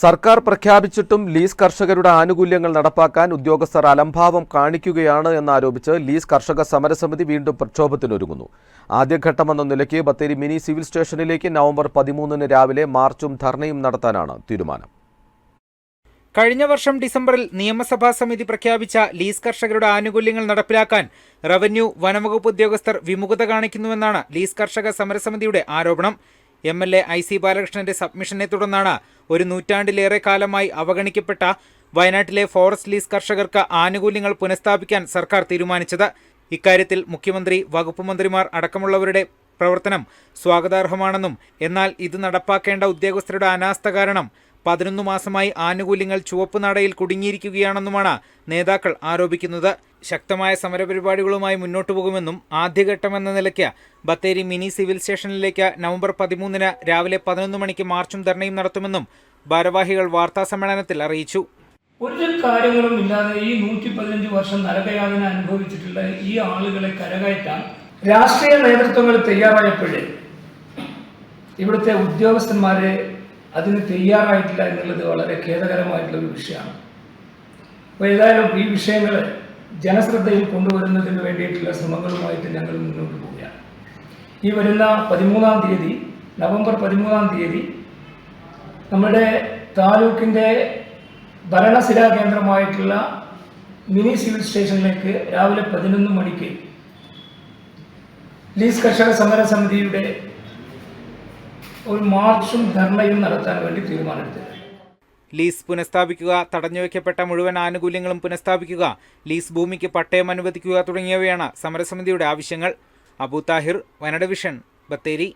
സർക്കാർ പ്രഖ്യാപിച്ചിട്ടും ലീസ് കർഷകരുടെ ആനുകൂല്യങ്ങൾ നടപ്പാക്കാൻ ഉദ്യോഗസ്ഥർ അലംഭാവം കാണിക്കുകയാണ് എന്നാരോപിച്ച് ലീസ് കർഷക സമരസമിതി വീണ്ടും പ്രക്ഷോഭത്തിനൊരുങ്ങുന്നു. ആദ്യഘട്ടമെന്ന നിലയ്ക്ക് ബത്തേരി മിനി സിവിൽ സ്റ്റേഷനിലേക്ക് നവംബർ പതിമൂന്നിന് രാവിലെ മാർച്ചും ധർണയും നടത്താനാണ് തീരുമാനം. കഴിഞ്ഞ വർഷം ഡിസംബറിൽ നിയമസഭാ സമിതി പ്രഖ്യാപിച്ച ലീസ് കർഷകരുടെ ആനുകൂല്യങ്ങൾ നടപ്പിലാക്കാൻ റവന്യൂ വനംവകുപ്പ് ഉദ്യോഗസ്ഥർ വിമുഖത കാണിക്കുന്നുവെന്നാണ് ലീസ് കർഷക സമരസമിതിയുടെ ആരോപണം. M L A I C ബാലകൃഷ്ണന്റെ സബ്മിഷനെ തുടർന്നാണ് ഒരു നൂറ്റാണ്ടിലേറെ കാലമായി അവഗണിക്കപ്പെട്ട വയനാട്ടിലെ ഫോറസ്റ്റ് ലീസ് കർഷകർക്ക് ആനുകൂല്യങ്ങൾ പുനഃസ്ഥാപിക്കാൻ സർക്കാർ തീരുമാനിച്ചത്. ഇക്കാര്യത്തിൽ മുഖ്യമന്ത്രി വകുപ്പ് മന്ത്രിമാർ അടക്കമുള്ളവരുടെ പ്രവർത്തനം സ്വാഗതാർഹമാണെന്നും എന്നാൽ ഇത് നടപ്പാക്കേണ്ട ഉദ്യോഗസ്ഥരുടെ അനാസ്ഥ കാരണം പതിനൊന്ന് മാസമായി ആനുകൂല്യങ്ങൾ ചുവപ്പ് നടയിൽ കുടുങ്ങിയിരിക്കുകയാണെന്നുമാണ് നേതാക്കൾ ആരോപിക്കുന്നത്. ശക്തമായ സമരപരിപാടികളുമായി മുന്നോട്ടു പോകുമെന്നും ആദ്യഘട്ടമെന്ന നിലയ്ക്ക് ബത്തേരി മിനി സിവിൽ സ്റ്റേഷനിലേക്ക് നവംബർ പതിമൂന്നിന് രാവിലെ പതിനൊന്ന് മണിക്ക് മാർച്ചും ധർണയും നടത്തുമെന്നും ഭാരവാഹികൾ വാർത്താ സമ്മേളനത്തിൽ അറിയിച്ചു. ഒരു കാര്യങ്ങളും ഇല്ലാതെ ഈ നൂറ്റി പതിനഞ്ച് വർഷം നരകയാതന അനുഭവിച്ചിട്ടുള്ള ഈ ആളുകളെ കരകയറ്റാൻ രാഷ്ട്രീയ നേതൃത്വങ്ങൾ തയ്യാറായപ്പോഴേ ഇവിടുത്തെ ഉദ്യോഗസ്ഥന്മാരെ അതിന് തയ്യാറായിട്ടില്ല എന്നുള്ളത് വളരെ ഖേദകരമായിട്ടുള്ള ഒരു വിഷയമാണ്. അപ്പോൾ ഏതായാലും ഈ വിഷയങ്ങൾ ജനശ്രദ്ധയിൽ കൊണ്ടുവരുന്നതിന് വേണ്ടിയിട്ടുള്ള ശ്രമങ്ങളുമായിട്ട് ഞങ്ങൾ മുന്നോട്ട് പോവുകയാണ്. ഈ വരുന്ന പതിമൂന്നാം തീയതി നവംബർ പതിമൂന്നാം തീയതി നമ്മുടെ താലൂക്കിന്റെ ഭരണസിരാ കേന്ദ്രമായിട്ടുള്ള മിനി സിവിൽ സ്റ്റേഷനിലേക്ക് രാവിലെ പതിനൊന്ന് മണിക്ക് ലീസ് കർഷക സമര സമിതിയുടെ ഒരു മാർച്ചും ധർണയും നടത്താൻ വേണ്ടി തീരുമാനമെടുത്തത് ലീസ് പുനഃസ്ഥാപിക്കുക തടഞ്ഞുവെക്കപ്പെട്ട മുഴുവൻ ആനുകൂല്യങ്ങളും പുനഃസ്ഥാപിക്കുക ലീസ് ഭൂമിക്ക് പട്ടയം അനുവദിക്കുക തുടങ്ങിയവയാണ് സമരസമിതിയുടെ ആവശ്യങ്ങൾ. അബു താഹിർ വയനാട് വിഷൻ ബത്തേരി.